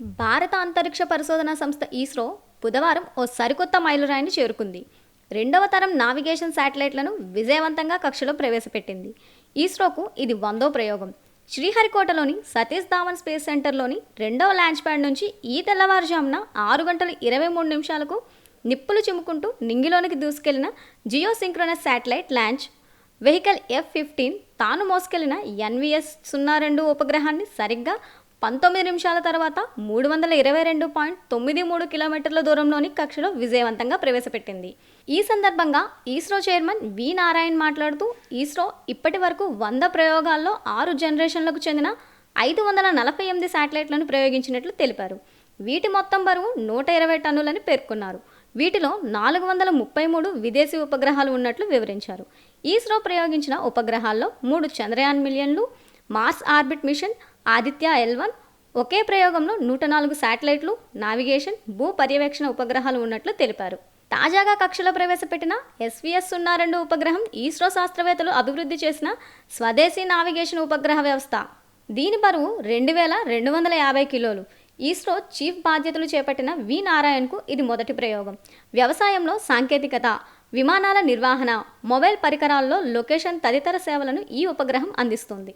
భారత అంతరిక్ష పరిశోధన సంస్థ ఇస్రో బుధవారం ఓ సరికొత్త మైలురాయిని చేరుకుంది. రెండవ తరం నావిగేషన్ శాటిలైట్లను విజయవంతంగా కక్షలో ప్రవేశపెట్టింది. ఇస్రోకు ఇది వందో ప్రయోగం. శ్రీహరికోటలోని సతీష్ ధావన్ స్పేస్ సెంటర్లోని రెండవ లాంచ్ ప్యాడ్ నుంచి ఈ తెల్లవారుజామున ఆరు గంటల ఇరవై మూడు నిమిషాలకు నిప్పులు చిమ్ముకుంటూ నింగిలోనికి దూసుకెళ్ళిన geosynchronous satellite launch. Vehicle F fifteen తాను మోసుకెళ్ళిన ఎన్విఎస్ సున్నా రెండు ఉపగ్రహాన్ని సరిగ్గా పంతొమ్మిది నిమిషాల తర్వాత మూడు వందల ఇరవై రెండు పాయింట్ తొమ్మిది మూడు కిలోమీటర్ల దూరంలోని కక్షలో విజయవంతంగా ప్రవేశపెట్టింది. ఈ సందర్భంగా ఈస్రో చైర్మన్ వి నారాయణ్ మాట్లాడుతూ ఈస్రో ఇప్పటి వరకు వంద ప్రయోగాల్లో ఆరు జనరేషన్లకు చెందిన ఐదు వందల నలభై ఎనిమిది శాటిలైట్లను ప్రయోగించినట్లు తెలిపారు. వీటి మొత్తం బరువు నూట ఇరవై టన్నులని పేర్కొన్నారు. వీటిలో నాలుగు వందల ముప్పై మూడు విదేశీ ఉపగ్రహాలు ఉన్నట్లు వివరించారు. ఈస్రో ప్రయోగించిన ఉపగ్రహాల్లో మూడు చంద్రయాన్ మిలియన్లు Mars orbit mission Aditya L one ఒకే ప్రయోగంలో నూట నాలుగు శాటిలైట్లు నావిగేషన్ భూ పర్యవేక్షణ ఉపగ్రహాలు ఉన్నట్లు తెలిపారు. తాజాగా కక్షలో ప్రవేశపెట్టిన ఎస్వీఎస్ సున్నా రెండు ఉపగ్రహం ఇస్రో శాస్త్రవేత్తలు అభివృద్ధి చేసిన స్వదేశీ నావిగేషన్ ఉపగ్రహ వ్యవస్థ. దీని బరువు రెండు వేల రెండు వందల యాభై కిలోలు. ఇస్రో చీఫ్ బాధ్యతలు చేపట్టిన వి నారాయణ్కు ఇది మొదటి ప్రయోగం. వ్యవసాయంలో సాంకేతికత విమానాల నిర్వహణ మొబైల్ పరికరాల్లో లొకేషన్ తదితర సేవలను ఈ ఉపగ్రహం అందిస్తుంది.